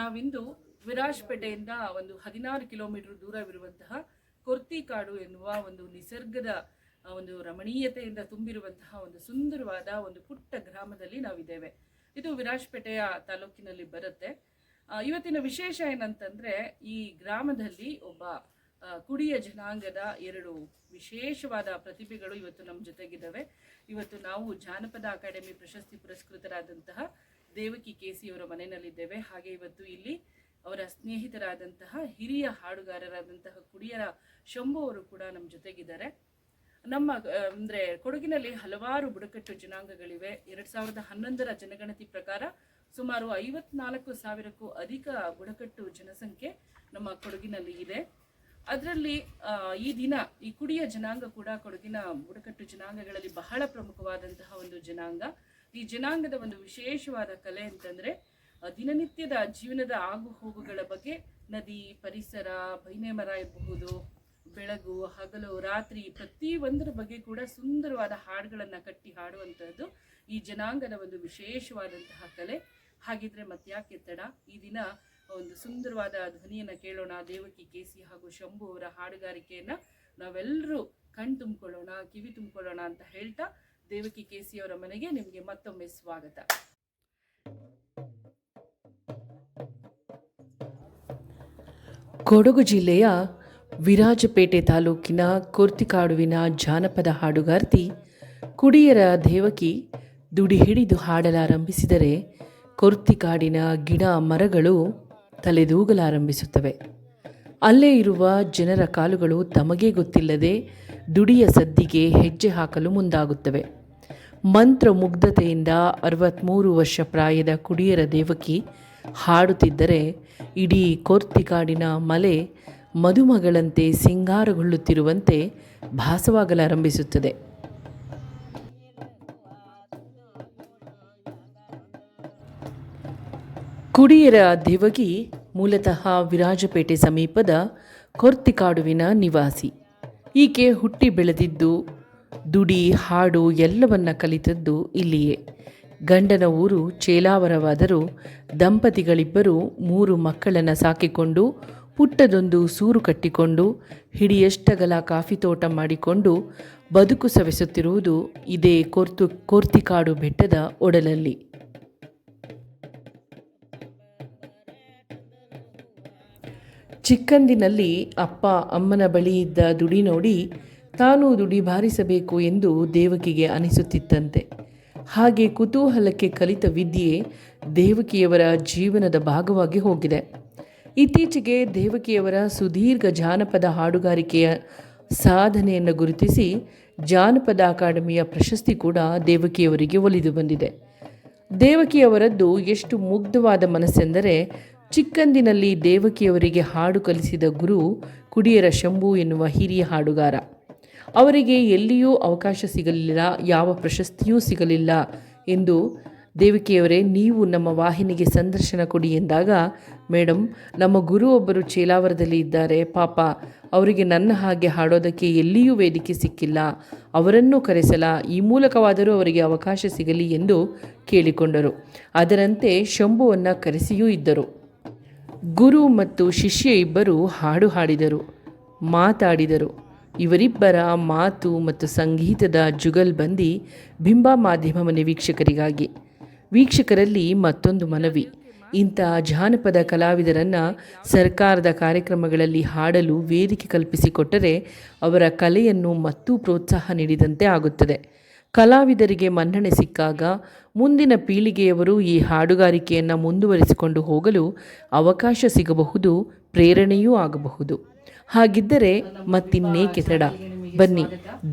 ನಾವಿಂದು ವಿರಾಜ್ಪೇಟೆಯಿಂದ ಒಂದು ಹದಿನಾರು ಕಿಲೋಮೀಟರ್ ದೂರವಿರುವಂತಹ ಕೊರ್ತಿಕಾಡು ಎನ್ನುವ ಒಂದು ನಿಸರ್ಗದ ಒಂದು ರಮಣೀಯತೆಯಿಂದ ತುಂಬಿರುವಂತಹ ಒಂದು ಸುಂದರವಾದ ಒಂದು ಪುಟ್ಟ ಗ್ರಾಮದಲ್ಲಿ ನಾವಿದ್ದೇವೆ. ಇದು ವಿರಾಜ್ಪೇಟೆಯ ತಾಲೂಕಿನಲ್ಲಿ ಬರುತ್ತೆ. ಇವತ್ತಿನ ವಿಶೇಷ ಏನಂತಂದ್ರೆ ಈ ಗ್ರಾಮದಲ್ಲಿ ಒಬ್ಬ ಕುಡಿಯ ಜನಾಂಗದ ಎರಡು ವಿಶೇಷವಾದ ಪ್ರತಿಭೆಗಳು ಇವತ್ತು ನಮ್ಮ ಜೊತೆಗಿದ್ದಾವೆ. ಇವತ್ತು ನಾವು ಜಾನಪದ ಅಕಾಡೆಮಿ ಪ್ರಶಸ್ತಿ ಪುರಸ್ಕೃತರಾದಂತಹ ದೇವಕಿ ಕೇಸಿ ಅವರ ಮನೆಯಲ್ಲಿದ್ದೇವೆ. ಹಾಗೆ ಇವತ್ತು ಇಲ್ಲಿ ಅವರ ಸ್ನೇಹಿತರಾದಂತಹ ಹಿರಿಯ ಹಾಡುಗಾರರಾದಂತಹ ಕುಡಿಯರ ಶಂಭು ಅವರು ಕೂಡ ನಮ್ಮ ಜೊತೆಗಿದ್ದಾರೆ. ನಮ್ಮ ಅಂದರೆ ಅಂದ್ರೆ ಕೊಡಗಿನಲ್ಲಿ ಹಲವಾರು ಬುಡಕಟ್ಟು ಜನಾಂಗಗಳಿವೆ. ಎರಡು ಸಾವಿರದ ಹನ್ನೊಂದರ ಜನಗಣತಿ ಪ್ರಕಾರ ಸುಮಾರು ಐವತ್ನಾಲ್ಕು ಸಾವಿರಕ್ಕೂ ಅಧಿಕ ಬುಡಕಟ್ಟು ಜನಸಂಖ್ಯೆ ನಮ್ಮ ಕೊಡಗಿನಲ್ಲಿ ಇದೆ. ಅದರಲ್ಲಿ ಈ ದಿನ, ಈ ಕುಡಿಯ ಜನಾಂಗ ಕೂಡ ಕೊಡಗಿನ ಬುಡಕಟ್ಟು ಜನಾಂಗಗಳಲ್ಲಿ ಬಹಳ ಪ್ರಮುಖವಾದಂತಹ ಒಂದು ಜನಾಂಗ. ಈ ಜನಾಂಗದ ಒಂದು ವಿಶೇಷವಾದ ಕಲೆ ಅಂತಂದ್ರೆ ದಿನನಿತ್ಯದ ಜೀವನದ ಆಗು ಹೋಗುಗಳ ಬಗ್ಗೆ ನದಿ, ಪರಿಸರ ಬೈನೆ ಮರ ಇರಬಹುದು, ಬೆಳಗು, ಹಗಲು, ರಾತ್ರಿ ಪ್ರತಿ ಒಂದರ ಬಗ್ಗೆ ಕೂಡ ಸುಂದರವಾದ ಹಾಡುಗಳನ್ನು ಕಟ್ಟಿ ಹಾಡುವಂಥದ್ದು ಈ ಜನಾಂಗದ ಒಂದು ವಿಶೇಷವಾದಂತಹ ಕಲೆ. ಹಾಗಿದ್ರೆ ಮತ್ಯಾಕೆ ತಡ? ಈ ದಿನ ಒಂದು ಸುಂದರವಾದ ಧ್ವನಿಯನ್ನ ಕೇಳೋಣ, ದೇವಕಿ ಕೇಸಿ ಹಾಗೂ ಶಂಭು ಅವರ ಹಾಡುಗಾರಿಕೆಯನ್ನ ನಾವೆಲ್ಲರೂ ಕಣ್ ತುಂಬಿಕೊಳ್ಳೋಣ ಕಿವಿ ತುಂಬಿಕೊಳ್ಳೋಣ ಅಂತ ಹೇಳ್ತಾ ದೇವಕಿ ಕೇಸಿ ಅವರ ಮನೆಗೆ ನಿಮಗೆ ಮತ್ತೊಮ್ಮೆ ಸ್ವಾಗತ. ಕೊಡಗು ಜಿಲ್ಲೆಯ ವಿರಾಜಪೇಟೆ ತಾಲೂಕಿನ ಕುರ್ತಿಕಾಡುವಿನ ಜಾನಪದ ಹಾಡುಗಾರ್ತಿ ಕುಡಿಯರ ದೇವಕಿ ದುಡಿ ಹಿಡಿದು ಹಾಡಲಾರಂಭಿಸಿದರೆ ಕೊರ್ತಿಕಾಡಿನ ಗಿಡ ಮರಗಳು ತಲೆದೂಗಲಾರಂಭಿಸುತ್ತವೆ. ಅಲ್ಲೇ ಇರುವ ಜನರ ಕಾಲುಗಳು ತಮಗೇ ಗೊತ್ತಿಲ್ಲದೆ ದುಡಿಯ ಸದ್ದಿಗೆ ಹೆಜ್ಜೆ ಹಾಕಲು ಮುಂದಾಗುತ್ತವೆ. ಮಂತ್ರ ಮುಗ್ಧತೆಯಿಂದ ಅರವತ್ತ್ಮೂರು ವರ್ಷ ಪ್ರಾಯದ ಕುಡಿಯರ ದೇವಕಿ ಹಾಡುತ್ತಿದ್ದರೆ ಇಡೀ ಕೋರ್ತಿಕಾಡಿನ ಮಲೆ ಮದುಮಗಳಂತೆ ಸಿಂಗಾರಗೊಳ್ಳುತ್ತಿರುವಂತೆ ಭಾಸವಾಗಲಾರಂಭಿಸುತ್ತದೆ. ಕುಡಿಯರ ದೇವಗಿ ಮೂಲತಃ ವಿರಾಜಪೇಟೆ ಸಮೀಪದ ಕೊರ್ತಿಕಾಡುವಿನ ನಿವಾಸಿ. ಈಕೆ ಹುಟ್ಟಿ ಬೆಳೆದಿದ್ದು ದುಡಿ, ಹಾಡು ಎಲ್ಲವನ್ನ ಕಲಿತದ್ದು ಇಲ್ಲಿಯೇ. ಗಂಡನ ಊರು ಚೇಲಾವರವಾದರೂ ದಂಪತಿಗಳಿಬ್ಬರು ಮೂರು ಮಕ್ಕಳನ್ನು ಸಾಕಿಕೊಂಡು, ಪುಟ್ಟದೊಂದು ಸೂರು ಕಟ್ಟಿಕೊಂಡು, ಹಿಡಿಯಷ್ಟಗಲ ಕಾಫಿ ತೋಟ ಮಾಡಿಕೊಂಡು ಬದುಕು ಸವೆಸುತ್ತಿರುವುದು ಇದೇ ಕೊರ್ತು, ಕೋರ್ತಿಕಾಡು ಬೆಟ್ಟದ ಒಡಲಲ್ಲಿ. ಚಿಕ್ಕಂದಿನಲ್ಲಿ ಅಪ್ಪ, ಅಮ್ಮನ ಬಳಿ ಇದ್ದ ದುಡಿ ನೋಡಿ ತಾನೂ ದುಡಿ ಬಾರಿಸಬೇಕು ಎಂದು ದೇವಕಿಗೆ ಅನಿಸುತ್ತಿತ್ತಂತೆ. ಹಾಗೆ ಕುತೂಹಲಕ್ಕೆ ಕಲಿತ ವಿದ್ಯೆ ದೇವಕಿಯವರ ಜೀವನದ ಭಾಗವಾಗಿ ಹೋಗಿದೆ. ಇತ್ತೀಚೆಗೆ ದೇವಕಿಯವರ ಸುದೀರ್ಘ ಜಾನಪದ ಹಾಡುಗಾರಿಕೆಯ ಸಾಧನೆಯನ್ನು ಗುರುತಿಸಿ ಜಾನಪದ ಅಕಾಡೆಮಿಯ ಪ್ರಶಸ್ತಿ ಕೂಡ ದೇವಕಿಯವರಿಗೆ ಒಲಿದು ಬಂದಿದೆ. ದೇವಕಿಯವರದ್ದು ಎಷ್ಟು ಮುಗ್ಧವಾದ ಮನಸ್ಸೆಂದರೆ ಚಿಕ್ಕಂದಿನಲ್ಲಿ ದೇವಕಿಯವರಿಗೆ ಹಾಡು ಕಲಿಸಿದ ಗುರು ಕುಡಿಯರ ಶಂಭು ಎನ್ನುವ ಹಿರಿಯ ಹಾಡುಗಾರ. ಅವರಿಗೆ ಎಲ್ಲಿಯೂ ಅವಕಾಶ ಸಿಗಲಿಲ್ಲ, ಯಾವ ಪ್ರಶಸ್ತಿಯೂ ಸಿಗಲಿಲ್ಲ ಎಂದು ದೇವಿಕೆಯವರೇ, ನೀವು ನಮ್ಮ ವಾಹಿನಿಗೆ ಸಂದರ್ಶನ ಕೊಡಿ ಎಂದಾಗ ಮೇಡಮ್ ನಮ್ಮ ಗುರು ಒಬ್ಬರು ಚೇಲಾವರದಲ್ಲಿ ಇದ್ದಾರೆ. ಪಾಪ, ಅವರಿಗೆ ನನ್ನ ಹಾಗೆ ಹಾಡೋದಕ್ಕೆ ಎಲ್ಲಿಯೂ ವೇದಿಕೆ ಸಿಕ್ಕಿಲ್ಲ. ಅವರನ್ನು ಕರೆಸಲ ಈ ಮೂಲಕವಾದರೂ ಅವರಿಗೆ ಅವಕಾಶ ಸಿಗಲಿ ಎಂದು ಕೇಳಿಕೊಂಡರು. ಅದರಂತೆ ಶಂಭುವನ್ನು ಕರೆಸಿಯೂ ಇದ್ದರು. ಗುರು ಮತ್ತು ಶಿಷ್ಯ ಇಬ್ಬರು ಹಾಡು ಹಾಡಿದರು, ಮಾತಾಡಿದರು. ಇವರಿಬ್ಬರ ಮಾತು ಮತ್ತು ಸಂಗೀತದ ಜುಗಲ್ಬಂದಿ ಬಿಂಬ ಮಾಧ್ಯಮ ಮನೆ ವೀಕ್ಷಕರಿಗಾಗಿ. ವೀಕ್ಷಕರಲ್ಲಿ ಮತ್ತೊಂದು ಮನವಿ. ಇಂಥ ಜಾನಪದ ಕಲಾವಿದರನ್ನು ಸರ್ಕಾರದ ಕಾರ್ಯಕ್ರಮಗಳಲ್ಲಿ ಹಾಡಲು ವೇದಿಕೆ ಕಲ್ಪಿಸಿಕೊಟ್ಟರೆ ಅವರ ಕಲೆಯನ್ನು ಮತ್ತೂ ಪ್ರೋತ್ಸಾಹ ನೀಡಿದಂತೆ ಆಗುತ್ತದೆ. ಕಲಾವಿದರಿಗೆ ಮನ್ನಣೆ ಸಿಕ್ಕಾಗ ಮುಂದಿನ ಪೀಳಿಗೆಯವರು ಈ ಹಾಡುಗಾರಿಕೆಯನ್ನು ಮುಂದುವರಿಸಿಕೊಂಡು ಹೋಗಲು ಅವಕಾಶ ಸಿಗಬಹುದು, ಪ್ರೇರಣೆಯೂ ಆಗಬಹುದು. ಹಾಗಿದ್ದರೆ ಮತ್ತಿನ್ನೇಕೆ ತಡ? ಬನ್ನಿ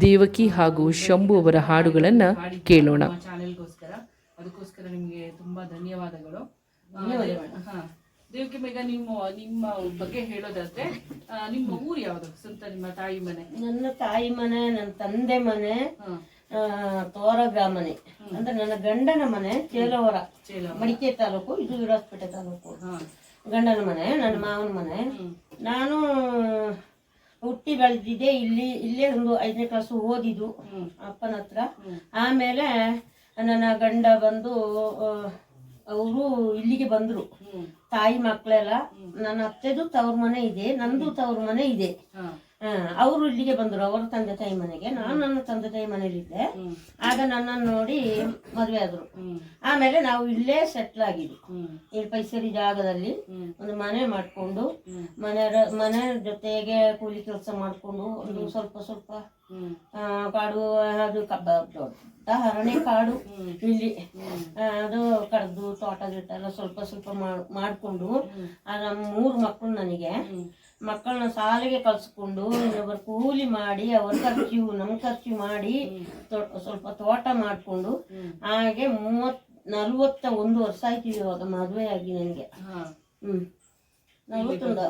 ದೇವಕಿ ಹಾಗೂ ಶಂಭು ಅವರ ಹಾಡುಗಳನ್ನು ಕೇಳೋಣ. ಚಾನೆಲ್ಗೋಸ್ಕರ. ಅದಕ್ಕೋಸ್ಕರ ನಿಮಗೆ ತುಂಬಾ ಧನ್ಯವಾದಗಳು. ದೇವಕಿ ಬೇಗ ನಿಮ್ಮ ನಿಮ್ಮ ಬಗ್ಗೆ ಹೇಳೋದಾದ್ರೆ ನಿಮ್ಮ ಊರು ಯಾವುದು? ಸ್ವಂತ ನಿಮ್ಮ ತಾಯಿ ಮನೆ. ನನ್ನ ತಾಯಿ ಮನೆ ನನ್ನ ತಂದೆ ಮನೆ ತೋರಗ ಮನೆ. ಅಂದ್ರೆ ನನ್ನ ಗಂಡನ ಮನೆ ಚೇಲವರ. ಚೇಲವರ. ಮಡಿಕೆ ತಾಲೂಕು ಇದು ವಿರಾಜಪೇಟೆ ತಾಲೂಕು. ಗಂಡನ ಮನೆ ನನ್ನ ಮಾವನ ಮನೆ. ನಾನು ಹುಟ್ಟಿ ಬೆಳೆದಿದ್ದೆ ಇಲ್ಲಿ ಇಲ್ಲೇ ಒಂದು ಐದನೇ ಕ್ಲಾಸು ಓದಿದ್ದು ಅಪ್ಪನ ಹತ್ರ. ಆಮೇಲೆ ನನ್ನ ಗಂಡ ಬಂದು ಅವರು ಇಲ್ಲಿಗೆ ಬಂದರು. ತಾಯಿ ಮಕ್ಕಳೆಲ್ಲ ನನ್ನ ಅತ್ತೆದು ತವ್ರ ಮನೆ ಇದೆ ನಂದು ತವ್ರ ಮನೆ ಇದೆ. ಅವರು ಇಲ್ಲಿಗೆ ಬಂದರು ಅವರ ತಂದೆ ತಾಯಿ ಮನೆಗೆ. ನಾನು ನನ್ನ ತಂದೆ ತಾಯಿ ಮನೇಲಿದ್ದೆ ಆಗ ನನ್ನನ್ನು ನೋಡಿ ಮದುವೆ ಆದ್ರು. ಆಮೇಲೆ ನಾವು ಇಲ್ಲೇ ಸೆಟ್ಲ್ ಆಗಿದ್ವಿ. ಈ ಇಲ್ಲಿ ಪೈಸರಿ ಜಾಗದಲ್ಲಿ ಒಂದು ಮನೆ ಮಾಡ್ಕೊಂಡು. ಮನೆ ಮನೆ ಜೊತೆಗೆ ಕೂಲಿ ಕೆಲಸ ಮಾಡಿಕೊಂಡು ಒಂದು ಸ್ವಲ್ಪ ಸ್ವಲ್ಪ ಕಾಡು ಅದು ಕಬ್ಬ ದೊಡ್ಡ ಹರಣೆ ಕಾಡು ಇಲ್ಲಿ. ಅದು ಕಡ್ದು ತೋಟ ಗಿಟ್ಟ ಎಲ್ಲ ಸ್ವಲ್ಪ ಸ್ವಲ್ಪ ಮಾಡಿಕೊಂಡು ಮಾಡ್ಕೊಂಡು ಆ, ನಮ್ಮ ಮೂರು ಮಕ್ಕಳು ನನಗೆ. ಮಕ್ಕಳನ್ನ ಸಾಲಿಗೆ ಕಲ್ಸ್ಕೊಂಡು ಇನ್ನೊಬ್ಬರು ಕೂಲಿ ಮಾಡಿ ಅವ್ರ ಖರ್ಚು ನಮ್ಮ ಖರ್ಚು ಮಾಡಿ ತೊ- ಸ್ವಲ್ಪ ತೋಟ ಮಾಡಿಕೊಂಡು ಹಾಗೆ ಮೂವತ್ ನಲ್ವತ್ತ ಒಂದು ವರ್ಷ ಆಯ್ತು ಇವಾಗ ಮದುವೆ ಆಗಿ ನನಗೆ. ಹಾ. ಹ್ಮ್. ನಲ್ವತ್ತೊಂದು.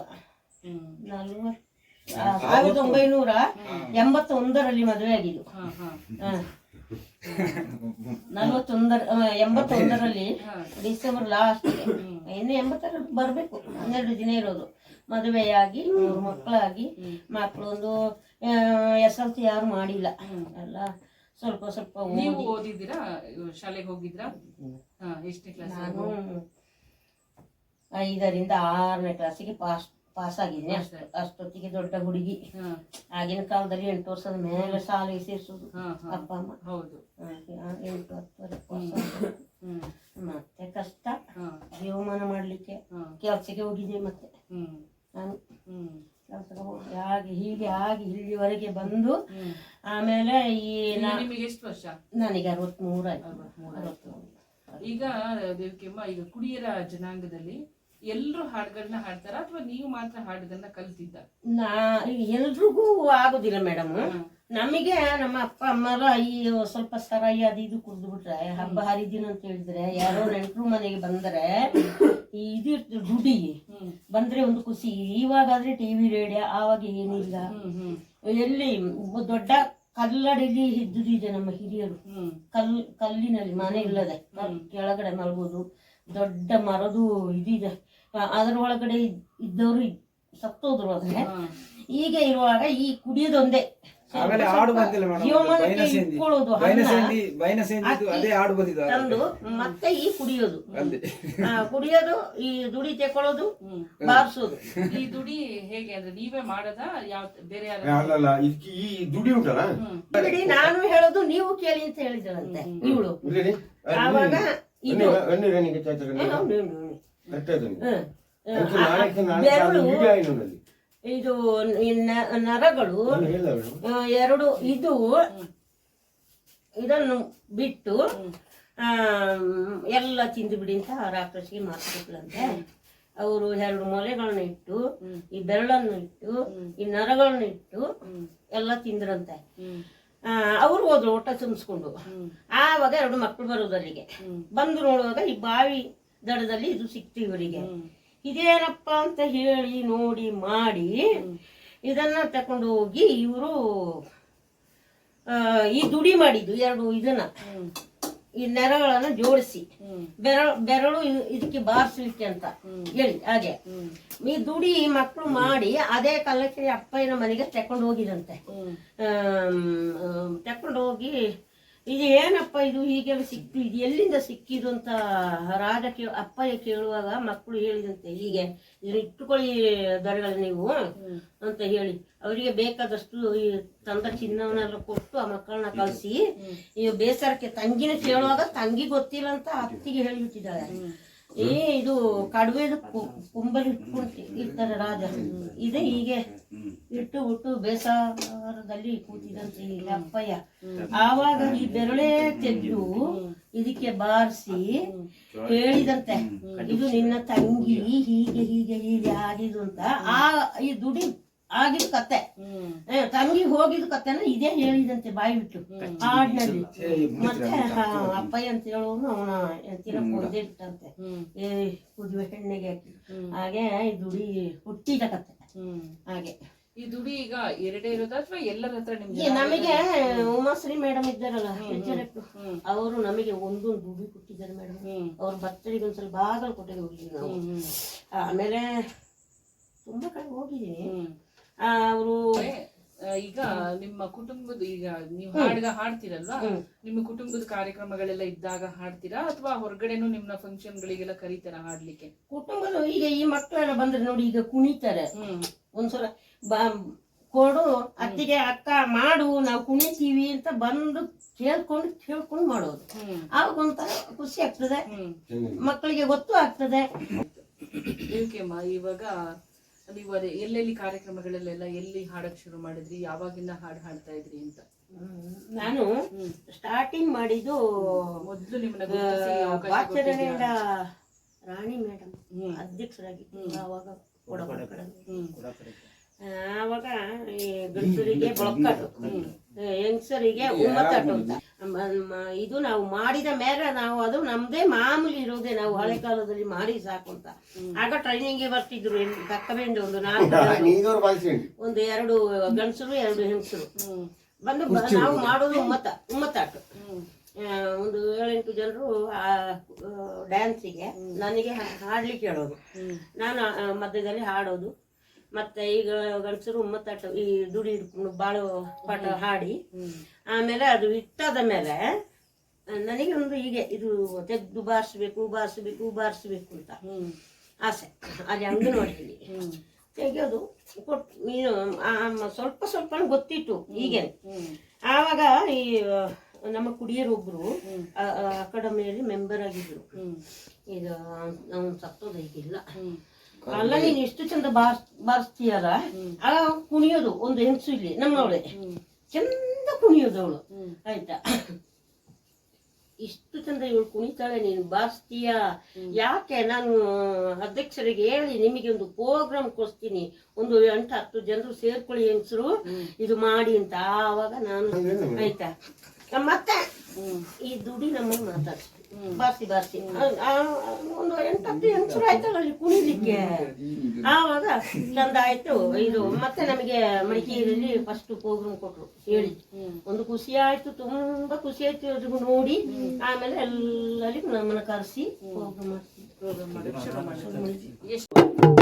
ನಲ್ವತ್ ಸಾವಿರದ ಒಂಬೈನೂರ ಎಂಬತ್ತೊಂದರಲ್ಲಿ ಮದುವೆ ಆಗಿದ್ದು. ಹಾ ಹಾ. ಹ. ನಲ್ವತ್ತೊಂದರ ಎಂಬತ್ತೊಂದರಲ್ಲಿ ಡಿಸೆಂಬರ್ ಲಾಸ್ಟ್. ಇನ್ನು ಎಂಬತ್ತರ ಬರಬೇಕು. ಹನ್ನೆರಡು ದಿನ ಇರೋದು. ಮದುವೆಯಾಗಿ ಮೂರು ಮಕ್ಕಳಾಗಿ ಮಕ್ಕಳು ಒಂದು ಎಸ್ ಎಲ್ ಸಿ ಯಾರು ಮಾಡಿಲ್ಲ. ಎಲ್ಲ ಸ್ವಲ್ಪ ಸ್ವಲ್ಪ ನೀವು ಓದಿ ಓದಿದ್ದೀರಾ ಶಾಲೆಗೆ ಹೋಗಿದ್ರಾ? ಹಾ ಎಷ್ಟನೇ ಕ್ಲಾಸ್ ನಾನು ಐದರಿಂದ ಆರನೇ ಕ್ಲಾಸಿಗೆ ಪಾಸ್ ಪಾಸ್ ಆಗಿದ್ದೀನಿ. ಅಷ್ಟು ಅಷ್ಟೊತ್ತಿಗೆ ದೊಡ್ಡ ಹುಡುಗಿ. ಆಗಿನ ಕಾಲದಲ್ಲಿ ಎಂಟು ವರ್ಷದ ಮೇಲೆ ಶಾಲೆಗೆ ಸೇರಿಸೋದು. ಅಪ್ಪ ಅಮ್ಮ. ಹೌದು. ಎಂಟು ಹ್ಮ್. ಮತ್ತೆ ಕಷ್ಟ. ಜೀವಮಾನ ಮಾಡಲಿಕ್ಕೆ ಕೆಲಸಕ್ಕೆ ಹೋಗಿದ್ದೆ ಮತ್ತೆ. ನಾನು ಹೋಗಿ ಹಾಗೆ ಆಗಿ ಇಲ್ಲಿವರೆಗೆ ಬಂದು ಆಮೇಲೆ ಈ ನಿಮಗೆ ಎಷ್ಟು ವರ್ಷ? ನನಗೆ ಅರವತ್ಮೂರು ಈಗ ದೇವಕಿಮ್ಮ ಈಗ ಕುಡಿಯರ ಜನಾಂಗದಲ್ಲಿ ಎಲ್ಲರೂ ಹಾಡುಗಳನ್ನ ಹಾಡ್ತಾರ ಅಥವಾ ನೀವು ಮಾತ್ರ ಹಾಡುಗಳನ್ನ ಕಲ್ತಿದ್ದ? ನಾ ಎಲ್ರಿಗೂ ಆಗುದಿಲ್ಲ ಮೇಡಮ್. ನಮಗೆ ನಮ್ಮ ಅಪ್ಪ ಅಮ್ಮರ ಈ ಸ್ವಲ್ಪ ಸರಾಯಿ ಅದು ಇದು ಕುಡ್ದು ಬಿಟ್ರೆ ಹಬ್ಬ ಹರಿದಿನ ಅಂತ ಹೇಳಿದ್ರೆ ಯಾರೋ ನೆಂಟರು ಮನೆಗೆ ಬಂದ್ರೆ ಈ ಇದು ದುಡಿ ಬಂದ್ರೆ ಒಂದು ಖುಷಿ. ಇವಾಗಾದ್ರೆ ಟಿವಿ ರೇಡಿಯೋ ಆವಾಗ ಏನಿಲ್ಲ ಎಲ್ಲಿ ದೊಡ್ಡ ಕಲ್ಲಡಿಲಿ ಇದ್ದುದಿದೆ ನಮ್ಮ ಹಿರಿಯರು. ಕಲ್ ಕಲ್ಲಿನಲ್ಲಿ ಮನೆ ಇಲ್ಲದೆ ಕೆಳಗಡೆ ಮಲಗೋದು ದೊಡ್ಡ ಮರದು ಇದಿದೆ ಅದರ ಅದ್ರ ಒಳಗಡೆ ಇದ್- ಇದ್ದವರು ಇದ್- ಸತ್ತೋದ್ರು ಆದ್ರೆ ಈಗ ಇರುವಾಗ ಈ ಕುಡಿಯೋದೊಂದೇ. ಬಂದಿಲ್ಲ ಮೇಡಮ್ ಅದೇ. ಬಂದಿದ್ದು ತಂದು ಮತ್ತೆ ಈ ಕುಡಿಯೋದು. ಕುಡಿಯೋದು ಈ ದುಡಿ ತೆಕೊಳ್ಳೋದು. ಬಾರಿಸೋದು. ಈ ದುಡಿ ಹೇಗೆ ಅಂದ್ರೆ ನೀವೇ ಮಾಡದ ಯಾವ ಬೇರೆ ಅಲ್ಲಲ್ಲ ಈ ದುಡಿ ಉಂಟಲ್ಲ? ಬಿಡಿ ನಾನು ಹೇಳೋದು ನೀವು ಕೇಳಿ ಅಂತ ಹೇಳಿದ್ರಂತೆ. ಇವಳು. ಆವಾಗ ಇದು. ಬೆರಳು ಇದು ನರಗಳು ಎರಡು ಇದು ಇದನ್ನು ಬಿಟ್ಟು ಎಲ್ಲ ತಿಂದು ಬಿಡಿ ಅಂತ ರಾಕ್ಷಸಿಗೆ ಮಾತಾಡ್ಲಂತೆ ಅವರು ಎರಡು ಮೊಲೆಗಳನ್ನ ಇಟ್ಟು ಈ ಬೆರಳನ್ನು ಇಟ್ಟು ಈ ನರಗಳನ್ನ ಇಟ್ಟು ಎಲ್ಲ ತಿಂದ್ರಂತೆ. ಅವ್ರು ಹೋದ್ರು ಊಟ ತುಂಬಿಸ್ಕೊಂಡು. ಆವಾಗ ಎರಡು ಮಕ್ಕಳು ಬರೋದು ಅಲ್ಲಿಗೆ ಬಂದು ನೋಡುವಾಗ ಈ ಬಾವಿ ದಡದಲ್ಲಿ ಇದು ಸಿಕ್ತು ಇವರಿಗೆ. ಇದೇನಪ್ಪ ಅಂತ ಹೇಳಿ ನೋಡಿ ಮಾಡಿ ಇದನ್ನ ತಕೊಂಡು ಹೋಗಿ ಇವರು ಈ ದುಡಿ ಮಾಡಿದ್ದು ಎರಡು ಇದನ್ನ. ಈ ನೆರಗಳನ್ನ ಜೋಡಿಸಿ. ಬೆರಳು ಬೆರಳು ಇದಕ್ಕೆ ಬಾರಿಸ್ಲಿಕ್ಕೆ ಅಂತ ಹೇಳಿ ಹಾಗೆ. ಈ ದುಡಿ ಮಕ್ಕಳು ಮಾಡಿ ಅದೇ ಕಲ್ಲಕ್ಕೆ ಅಪ್ಪಯ್ಯನ ಮನೆಗೆ ತಕೊಂಡು ಹೋಗಿದಂತೆ ತಕೊಂಡು ಹೋಗಿ ಇದು ಏನಪ್ಪ ಇದು? ಹೀಗೆಲ್ಲ ಸಿಕ್ತು ಇದು ಎಲ್ಲಿಂದ ಸಿಕ್ಕಿದು ಅಂತ ರಾಜ ಕೇ ಅಪ್ಪ ಕೇಳುವಾಗ ಮಕ್ಕಳು ಹೇಳಿದಂತೆ ಹೀಗೆ ಇದನ್ನ ಇಟ್ಟುಕೊಳ್ಳಿ ದರಗಳ ನೀವು ಅಂತ ಹೇಳಿ. ಅವರಿಗೆ ಬೇಕಾದಷ್ಟು ಈ ತಂದ ಚಿನ್ನವನ್ನೆಲ್ಲ ಕೊಟ್ಟು ಆ ಮಕ್ಕಳನ್ನ ಕಳಿಸಿ ಈ ಬೇಸರಕ್ಕೆ ತಂಗಿನ ಕೇಳುವಾಗ ತಂಗಿ ಗೊತ್ತಿಲ್ಲ ಅಂತ ಅತ್ತಿಗೆ ಹೇಳಿಬಿಟ್ಟಿದ್ದಾಳೆ ಏ, ಇದು ಕಡುವೆದ ಕುಂಬಲ್ ಇರ್ತಾರೆ ರಾಜ. ಇದೆ ಹೀಗೆ ಇಟ್ಟು ಬಿಟ್ಟು ಬೇಸಾರದಲ್ಲಿ ಕೂತಿದಂತೆ ಅಪ್ಪಯ್ಯ. ಆವಾಗ ಈ ಬೆರಳೆ ತೆಗೆದು ಇದಕ್ಕೆ ಬಾರಿಸಿ ಹೇಳಿದಂತೆ, ಇದು ನಿನ್ನ ತಂಗಿ ಹೀಗೆ ಹೀಗೆ ಹೀಗೆ ಆಗಿದು ಅಂತ. ಆ, ಈ ದುಡಿ ಆಗಿದ ಕತೆ. ಏ, ತಂಗಿ ಹೋಗಿದ ಕತೆನ ಇದೇ ಹೇಳಿದಂತೆ ಬಾಯಿ ಬಿಟ್ಟು. ಹಾಡಿನಲ್ಲಿ ಮತ್ತೆ ಅಪ್ಪಯ್ಯ ಅಂತ ಹೇಳೋನು ಅವನ ಎಂತಿನ ಕೊಂದೇ ಇಟ್ಟಂತೆ ಏ ಕುದುವೆ ಹೆಣ್ಣಿಗೆ. ಹಾಗೆ ಈ ದುಡಿ ಹುಟ್ಟಿದ ಕತೆ. ಹ್ಮ್. ಹಾಗೆ. ಈ ದುಡಿ ಈಗ ಎರಡೇ ಇರೋದ ಅಥವಾ ಎಲ್ಲರ ಹತ್ರ ನಿಮ್ಗೆ ನಮಗೆ ಉಮಾಶ್ರೀ ಮೇಡಮ್ ಇದ್ದಾರಲ್ಲ ಅವರು ನಮಗೆ ಒಂದೊಂದು ದುಡಿ ಕೊಟ್ಟಿದ್ದಾರೆ ಮೇಡಮ್ ಅವ್ರ ಬರ್ತಡೆಗೆ ಒಂದ್ಸಲ ಕೊಟ್ಟಿಗೆ ಹೋಗಿದ್ವಿ ನಾವು. ಆಮೇಲೆ ತುಂಬಾ ಕಡೆ ಹೋಗಿದ್ದೀನಿ ಅವರು ಈಗ ನಿಮ್ಮ ಕುಟುಂಬದ ಈಗ ನೀವು ಹಾಡ್ಗ ಹಾಡ್ತೀರಲ್ವಾ? ನಿಮ್ಮ ಕುಟುಂಬದ ಕಾರ್ಯಕ್ರಮಗಳೆಲ್ಲ ಇದ್ದಾಗ ಹಾಡ್ತೀರಾ? ಅಥವಾ ಹೊರಗಡೆನೂ ನಿಮ್ಮ ಫಂಕ್ಷನ್ ಗಳಿಗೆಲ್ಲ ಕರೀತಾರ ಹಾಡ್ಲಿಕ್ಕೆ? ಕುಟುಂಬದ ಈಗ ಈ ಮಕ್ಕಳೆಲ್ಲ ಬಂದ್ರೆ ನೋಡಿ ಈಗ ಕುಣಿತಾರೆ. ಹ್ಮ್. ಒಂದ್ಸಲ ಬಾ ಕೊಡು ಅತ್ತಿಗೆ ಅಕ್ಕ ಮಾಡು ನಾವು ಕುಣಿತೀವಿ ಅಂತ ಬಂದು ಕೇಳ್ಕೊಂಡು ಕೇಳ್ಕೊಂಡು ಮಾಡೋದು. ಅವಾಗ ಆವಾಗ ಒಂಥರ ಖುಷಿ ಆಗ್ತದೆ. ಹ್ಮ್. ಮಕ್ಕಳಿಗೆ ಗೊತ್ತು ಆಗ್ತದೆ. ಇವಾಗ ನೀವು ಅದೇ ಎಲ್ಲೆಲ್ಲಿ ಕಾರ್ಯಕ್ರಮಗಳಲ್ಲೆಲ್ಲ ಎಲ್ಲಿ ಹಾಡಕ್ ಶುರು ಮಾಡಿದ್ರಿ? ಯಾವಾಗಿಂದ ಹಾಡು ಹಾಡ್ತಾ ಇದ್ರಿ ಅಂತ? ನಾನು ಸ್ಟಾರ್ಟಿಂಗ್ ಮಾಡಿದ್ದು ಮೊದಲು ನಿಮ್ಮನ್ನ ರಾಣಿ ಮೇಡಮ್ ಅಧ್ಯಕ್ಷರಾಗಿ ಆವಾಗ ಆವಾಗ ಈ ಗಂಡಸರಿಗೆ ಬಳಕಾಟು ಹೆಂಗಸರಿಗೆ ಉಮ್ಮತ್ತಾಟು ಅಂತ. ಇದು ನಾವು ಮಾಡಿದ ಮೇಲೆ ನಾವು ಅದು ನಮ್ದೇ ಮಾಮೂಲಿ ಇರೋದೇ ನಾವು ಹಳೆ ಕಾಲದಲ್ಲಿ ಮಾಡಿ ಸಾಕು ಅಂತ. ಆಗ ಟ್ರೈನಿಂಗ್ಗೆ ಬರ್ತಿದ್ರು ತಕ್ಕಬೇಡಿ ಒಂದು ನಾಲ್ಕು ಒಂದು ಎರಡು ಗಂಡಸರು ಎರಡು ಹೆಂಗಸರು. ಬಂದು ಬ- ನಾವು ಮಾಡೋದು ಉಮ್ಮತ ಉಮ್ಮತಾಟ ಆ, ಒಂದು ಏಳೆಂಟು ಜನರು ಡ್ಯಾನ್ಸಿಗೆ ನನಗೆ ಹಾಡ್ಲಿಕ್ಕೆ ಹೇಳೋದು. ನಾನು ಮಧ್ಯದಲ್ಲಿ ಹಾಡೋದು. ಮತ್ತೆ ಈಗ ಗಂಡಸರು ಉಮ್ಮತ್ತಾಟ ಈ ದುಡಿ ಹಿಡ್ಕೊಂಡು ಬಾಳು ಪಾಠ ಹಾಡಿ ಆಮೇಲೆ ಅದು ಇಟ್ಟಾದ ಮೇಲೆ ನನಗೆ ಒಂದು ಹೀಗೆ ಇದು ತೆಗೆದು ಬಾರಿಸ್ಬೇಕು ಬಾರಿಸ್ಬೇಕು ಬಾರಿಸ್ಬೇಕು ಅಂತ ಆಸೆ. ಅಲ್ಲಿ ಅಂಗನವಾಡಿಯಲ್ಲಿ ತೆಗೆಯೋದು ಕೊಟ್ಟು ನೀನು ಸ್ವಲ್ಪ ಸ್ವಲ್ಪ ಗೊತ್ತಿತ್ತು ಹೀಗೆ. ಆವಾಗ ಈ ನಮ್ಮ ಕುಡಿಯರೊಬ್ರು ಅಕಾಡೆಮಿಯಲ್ಲಿ ಮೆಂಬರ್ ಆಗಿದ್ರು. ಇದು ನಾವು ಸತ್ತೋದ ಈಗಿಲ್ಲ. ಹ್ಮ್. ಅಲ್ಲ ನೀನು ಎಷ್ಟು ಚಂದ ಬಾರ್ಸ್ ಬಾರಿಸ್ತೀಯಲ್ಲ ಅಳ ಕುಣಿಯೋದು ಒಂದು ಹೆಂಗಸು ಇಲ್ಲಿ ನಮ್ಮವಳೆ. ಚಂದ ಕುಣಿಯೋದು ಅವಳು. ಆಯ್ತಾ? ಇಷ್ಟು ಚಂದ ಇವಳು ಕುಣಿತಾಳೆ ನೀನು ಬಾರಿಸ್ತೀಯ? ಯಾಕೆ? ನಾನು ಅಧ್ಯಕ್ಷರಿಗೆ ಹೇಳಿ ನಿಮಗೆ ಒಂದು ಪ್ರೋಗ್ರಾಮ್ ಕೊಡ್ತೀನಿ ಒಂದು ಎಂಟು ಹತ್ತು ಜನರು ಸೇರ್ಕೊಳ್ಳಿ ಹೆಂಗಸರು. ಇದು ಮಾಡಿ ಅಂತ ಆವಾಗ ನಾನು ಆಯ್ತಾ? ಮತ್ತೆ ಈ ದುಡಿ ನಮ್ಮನ್ನು ಮಾತಾಡ್ಸಿ. ಬಾರ್ಸಿ ಆ- ಒಂದು ಎಂಟತ್ತು ಎಂಟು ಆಯ್ತಲ್ಲ ಅಲ್ಲಿ ಕುಣಿಲಿಕ್ಕೆ. ಆವಾಗ ಚಂದ ಆಯ್ತು ಇದು ಮತ್ತೆ ನಮಗೆ ಮಡಿಕೇರಿಯಲ್ಲಿ ಫಸ್ಟ್ ಪ್ರೋಗ್ರಾಮ್ ಕೊಟ್ರು, ಹೇಳಿ. ಒಂದು ಖುಷಿ ಆಯ್ತು, ತುಂಬಾ ಖುಷಿ ಆಯ್ತು ಎಲ್ರಿಗೂ ನೋಡಿ. ಆಮೇಲೆ ಎಲ್ಲರಿಗೂ ನಮ್ಮನ್ನ ಕರೆಸಿ ಪ್ರೋಗ್ರಾಮ್ ಮಾಡ್ತೀವಿ ಪ್ರೋಗ್ರಾಮ್ ಮಾಡಿ ಎಷ್ಟು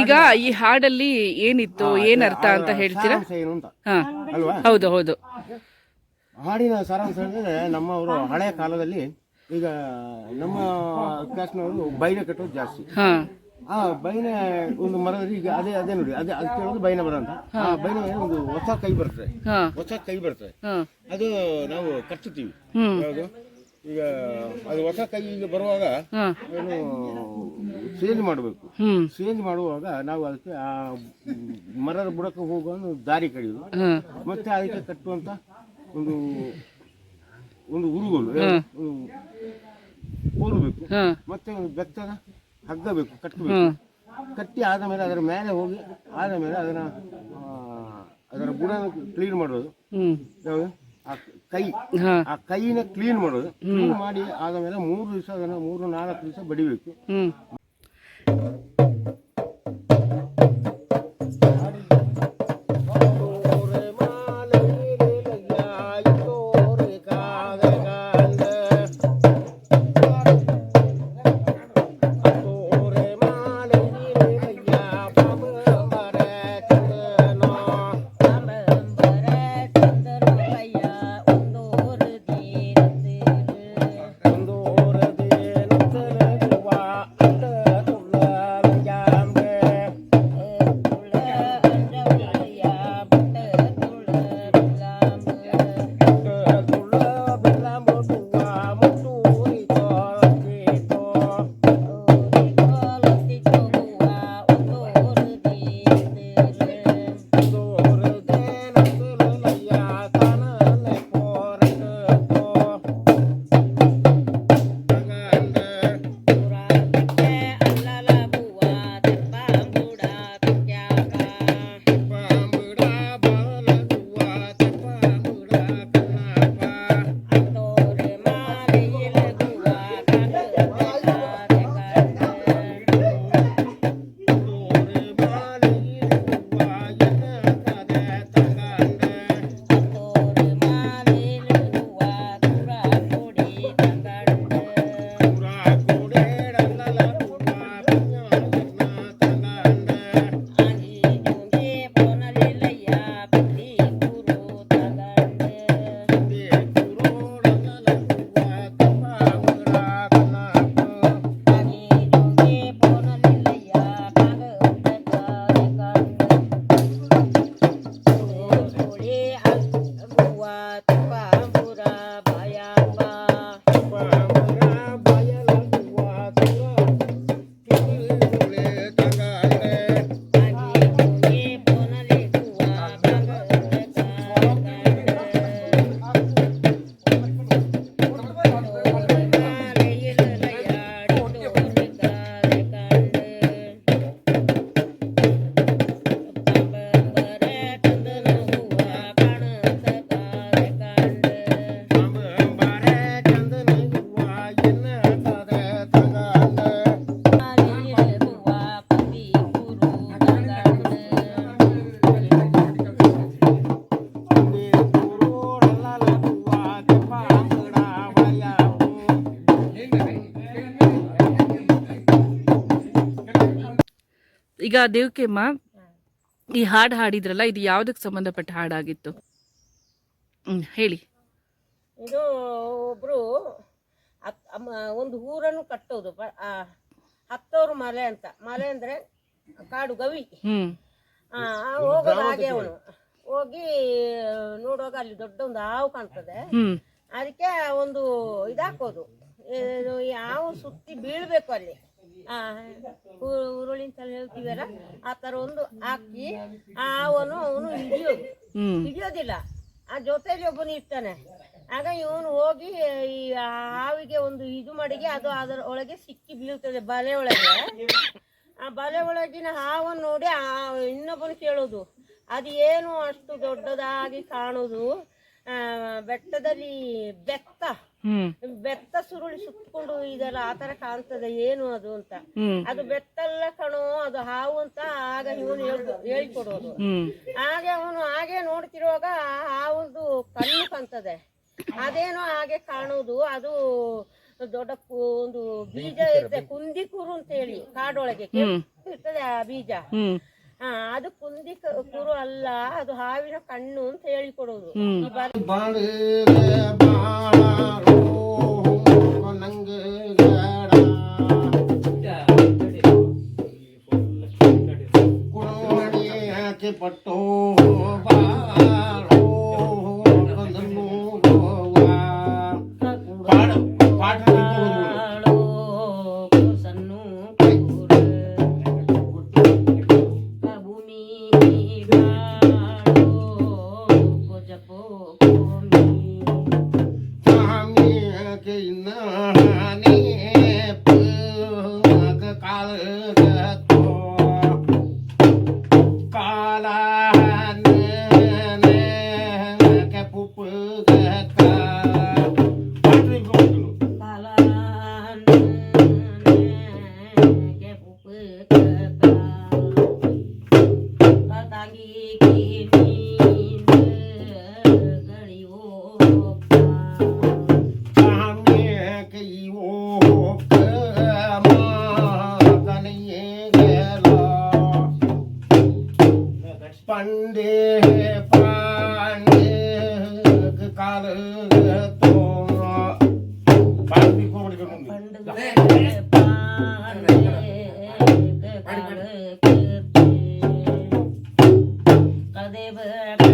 ಈಗ ಈ ಹಾಡಲ್ಲಿ ಏನಿತ್ತು ಏನರ್ಥ ಅರ್ಥ ಅಂತ ಹೇಳ್ತೀರಾ? ಹಾ. ಹೌದು ಹೌದು. ಹಾಡಿನ ಸಾರಾಂಶ ಹೇಳಿದ್ರೆ ನಮ್ಮವರು ಹಳೆಯ ಕಾಲದಲ್ಲಿ ಈಗ ನಮ್ಮ ಕ್ಲಾಸ್ನವರು ಬೈನೆ ಕಟ್ಟೋದು ಜಾಸ್ತಿ. ಆ ಬೈನೆ ಒಂದು ಮರದಲ್ಲಿ ಈಗ ಅದೇ ಅದೇ ನೋಡಿ ಅದೇ ಅದು ಕೇಳೋದು ಬೈನ ಮರ ಅಂತ. ಆ ಬೈನೆ ಒಂದು ಹೊಸ ಕೈ ಬರ್ತದೆ. ಹೊಸ ಕೈ ಬರ್ತದೆ. ಅದು ನಾವು ಕಟ್ಟುತ್ತೀವಿ ಯಾವುದು? ಈಗ ಅದು ಹೊಸ ಕೈ ಈಗ ಬರುವಾಗ ಹಾ. ಏನು ಚೇಂಜ್ ಮಾಡಬೇಕು. ಚೇಂಜ್ ಮಾಡುವಾಗ ನಾವು ಅದಕ್ಕೆ ಆ ಮರದ ಬುಡಕ್ಕೆ ಹೋಗುವ ಒಂದು ದಾರಿ ಕಡಿಯೋದು. ಹಾ. ಮತ್ತೆ ಅದಕ್ಕೆ ಕಟ್ಟುವಂತ ಒಂದು ಒಂದು ಉರುಗೋಲು ಒಂದು ಕೋಲು ಬೇಕು ಹಾ. ಮತ್ತೆ ಒಂದು ಬೆತ್ತದ ಹಗ್ಗ ಬೇಕು ಕಟ್ಟಬೇಕು ಕಟ್ಟಿ ಆದ ಮೇಲೆ ಅದರ ಮೇಲೆ ಹೋಗಿ ಆದ ಮೇಲೆ ಅದನ್ನ ಆ, ಅದರ ಬುಡನ ಕ್ಲೀನ್ ಮಾಡೋದು. ಯಾವುದು? ಆ ಕೈ. ಆ ಕೈನ ಕ್ಲೀನ್ ಮಾಡೋದು. ಕ್ಲೀನ್ ಮಾಡಿ ಆದ ಮೇಲೆ ಮೂರು ದಿವಸ ಅದನ್ನ ಮೂರು ನಾಲ್ಕು ದಿವಸ ಬಡಿಬೇಕು. ಈಗ ದೇವಕೆಮ್ಮ ಈ ಹಾಡು ಹಾಡಿದ್ರಲ್ಲ ಇದು ಯಾವ್ದಕ್ಕೆ ಸಂಬಂಧಪಟ್ಟ ಹಾಡಾಗಿತ್ತು? ಹ್ಮ್ ಹೇಳಿ. ಇದು ಒಬ್ರು ಅಮ್ಮ- ಒಂದು ಊರನ್ನು ಕಟ್ಟೋದು ಬ- ಆ, ಹತ್ತೋರು ಮಲೆ ಅಂತ. ಮಲೆ ಅಂದ್ರೆ ಕಾಡು ಗವಿ. ಹ್ಮ್. ಆ, ಆ ಹೋಗೋದು ಹಾಗೆ ಅವನು. ಹೋಗಿ ನೋಡುವಾಗ ಅಲ್ಲಿ ದೊಡ್ಡ ಒಂದು ಹಾವು ಕಾಣ್ತದೆ. ಹ್ಮ್. ಅದಕ್ಕೆ ಒಂದು ಇದಾಕೋದು. ಏನು ಈ ಹಾವು ಸುತ್ತಿ ಬೀಳ್ಬೇಕು ಅಲ್ಲಿ. ಆ ತಲೆ ಹೇಳ್ತೀವಲ್ಲ ಆ ಥರ ಒಂದು ಹಾಕಿ ಆ ಹಾವನ್ನು ಅವನು ಹಿಡಿಯೋದು. ಹಿಡಿಯೋದಿಲ್ಲ. ಆ ಜೊತೆಲಿ ಒಬ್ಬನು ಇರ್ತಾನೆ. ಆಗ ಇವನು ಹೋಗಿ ಈ ಹಾವಿಗೆ ಒಂದು ಇದು ಮಾಡಿಗೆ ಅದು ಅದರ ಒಳಗೆ ಸಿಕ್ಕಿ ಬೀಳ್ತದೆ ಬಲೆ ಒಳಗೆ. ಆ ಬಲೆ ಒಳಗಿನ ಹಾವನ್ನು ನೋಡಿ ಆ ಇನ್ನೊಬ್ಬನು ಕೇಳೋದು ಅದು ಏನು ಅಷ್ಟು ದೊಡ್ಡದಾಗಿ ಕಾಣೋದು? ಆ, ಬೆಟ್ಟದಲ್ಲಿ ಬೆತ್ತ. ಬೆತ್ತ ಸುರುಳಿ ಸುತ್ತಕೊಂಡು ಇದೆಲ್ಲ ಆತರ ಕಾಣ್ತದೆ ಏನು ಅದು ಅಂತ. ಅದು ಬೆತ್ತಲ್ಲ ಕಣೋ ಅದು ಹಾವು ಅಂತ ಆಗ ಇವನು ಹೇಳ್ಕೊಡೋದು. ಹಾಗೆ ಅವನು ಹಾಗೆ ನೋಡ್ತಿರುವಾಗ ಹಾವುದು ಕಣ್ಣು ಕಾಣ್ತದೆ. ಅದೇನೋ ಹಾಗೆ ಕಾಣೋದು ಅದು ದೊಡ್ಡ ಒಂದು ಬೀಜ ಇರ್ತದೆ ಕುಂದಿಕೂರು ಅಂತ ಹೇಳಿ ಕಾಡೊಳಗೆ ಇರ್ತದೆ ಆ ಬೀಜ. ಅದು ಕುಂದಿ ಕುರು ಅಲ್ಲ ಅದು ಹಾವಿನ ಕಣ್ಣು ಅಂತ ಹೇಳಿಕೊಡೋದು. ಪಟ್ಟು Hallelujah. ever.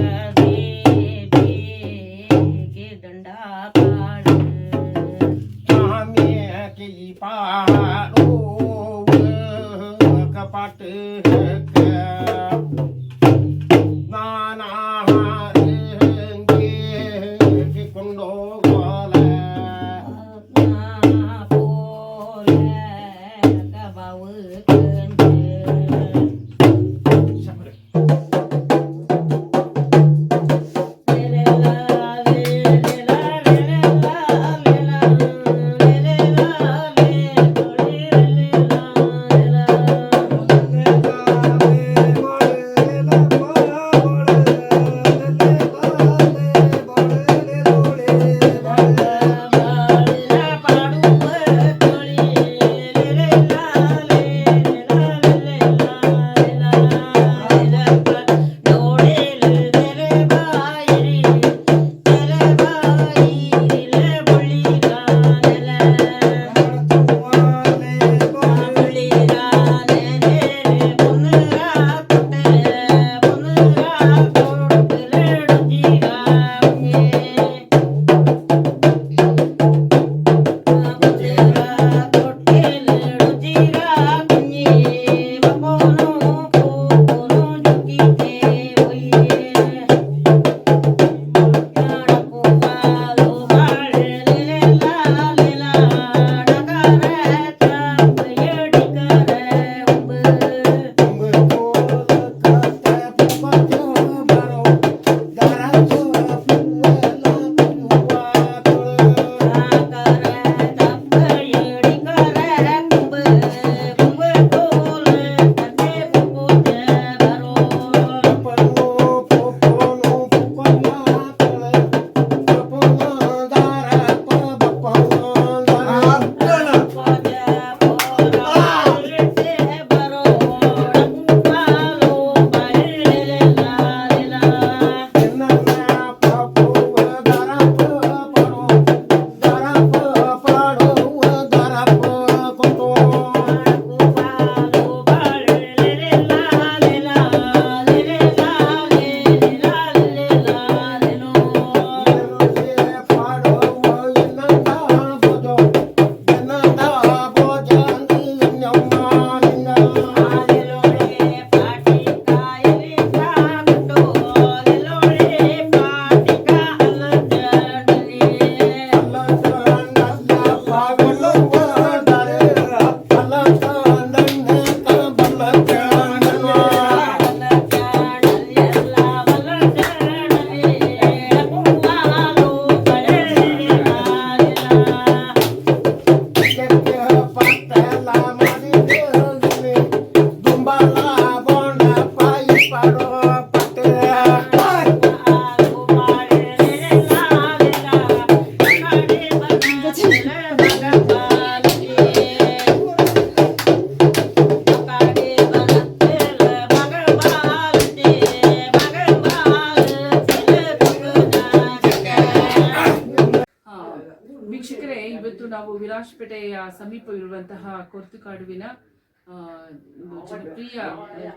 ಒಂದು ಜನಪ್ರಿಯ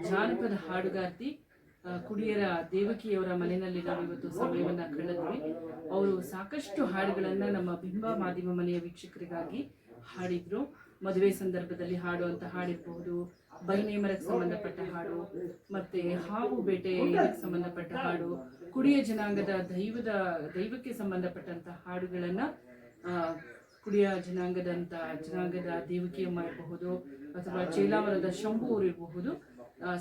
ಜಾನಪದ ಹಾಡುಗಾರ್ತಿ ಕುಡಿಯರ ದೇವಕಿಯವರ ಮನೆಯಲ್ಲಿ ನಾವು ಇವತ್ತು ಸಮಯವನ್ನು ಕಳೆದ್ವಿ. ಅವರು ಸಾಕಷ್ಟು ಹಾಡುಗಳನ್ನ ನಮ್ಮ ಬಿಂಬ ಮಾಧ್ಯಮ ಮನೆಯ ವೀಕ್ಷಕರಿಗಾಗಿ ಹಾಡಿದ್ರು. ಮದುವೆ ಸಂದರ್ಭದಲ್ಲಿ ಹಾಡುವಂತ ಹಾಡಿರಬಹುದು ಬೈನೇಮರಕ್ಕೆ ಸಂಬಂಧಪಟ್ಟ ಹಾಡು, ಮತ್ತೆ ಹಾವು ಬೇಟೆ ಸಂಬಂಧಪಟ್ಟ ಹಾಡು, ಕುಡಿಯ ಜನಾಂಗದ ದೈವದ, ದೈವಕ್ಕೆ ಸಂಬಂಧಪಟ್ಟಂತ ಹಾಡುಗಳನ್ನ ಕುಡಿಯ ಜನಾಂಗದಂತ ಜನಾಂಗದ ದೇವಕಿಯಮ್ಮ ಇರಬಹುದು ಅಥವಾ ಚೇಲಾವರದ ಶಂಭು ಅವರು ಇರಬಹುದು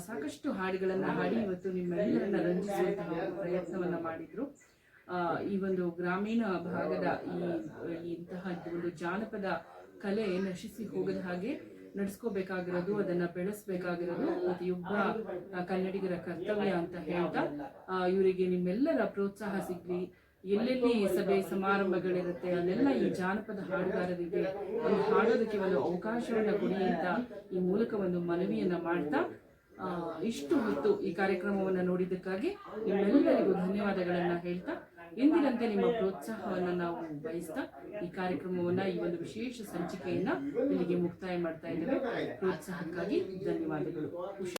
ಸಾಕಷ್ಟು ಹಾಡುಗಳನ್ನ ಹಾಡಿ ಇವತ್ತು ನಿಮ್ಮೆಲ್ಲರನ್ನ ರಂಜಿಸುವಂತಹ ಪ್ರಯತ್ನವನ್ನ ಮಾಡಿದ್ರು. ಈ ಒಂದು ಗ್ರಾಮೀಣ ಭಾಗದ ಈ ಇಂತಹ ಒಂದು ಜಾನಪದ ಕಲೆ ನಶಿಸಿ ಹೋಗದ ಹಾಗೆ ನಡೆಸ್ಕೋಬೇಕಾಗಿರೋದು, ಅದನ್ನ ಬೆಳೆಸ್ಬೇಕಾಗಿರೋದು ಪ್ರತಿಯೊಬ್ಬ ಕನ್ನಡಿಗರ ಕರ್ತವ್ಯ ಅಂತ ಹೇಳ್ತಾ ಇವರಿಗೆ ನಿಮ್ಮೆಲ್ಲರ ಪ್ರೋತ್ಸಾಹ ಸಿಗ್ಲಿ. ಎಲ್ಲೆಲ್ಲಿ ಸಭೆ ಸಮಾರಂಭಗಳಿರುತ್ತೆ ಅಲ್ಲೆಲ್ಲ ಈ ಜಾನಪದ ಹಾಡುಗಾರರಿಗೆ ಒಂದು ಹಾಡೋದಕ್ಕೆ ಒಂದು ಅವಕಾಶವನ್ನು ಕೊಡಿ ಅಂತ ಈ ಮೂಲಕ ಒಂದು ಮನವಿಯನ್ನ ಮಾಡ್ತಾ ಇಷ್ಟು ಹೊತ್ತು ಈ ಕಾರ್ಯಕ್ರಮವನ್ನು ನೋಡಿದ್ದಕ್ಕಾಗಿ ನಿಮ್ಮೆಲ್ಲರಿಗೂ ಧನ್ಯವಾದಗಳನ್ನ ಹೇಳ್ತಾ ಎಂದಿನಂತೆ ನಿಮ್ಮ ಪ್ರೋತ್ಸಾಹವನ್ನು ನಾವು ಬಯಸ್ತಾ ಈ ಕಾರ್ಯಕ್ರಮವನ್ನ, ಈ ಒಂದು ವಿಶೇಷ ಸಂಚಿಕೆಯನ್ನ ಇಲ್ಲಿಗೆ ಮುಕ್ತಾಯ ಮಾಡ್ತಾ ಇದ್ದೇವೆ. ಪ್ರೋತ್ಸಾಹಕ್ಕಾಗಿ ಧನ್ಯವಾದಗಳು.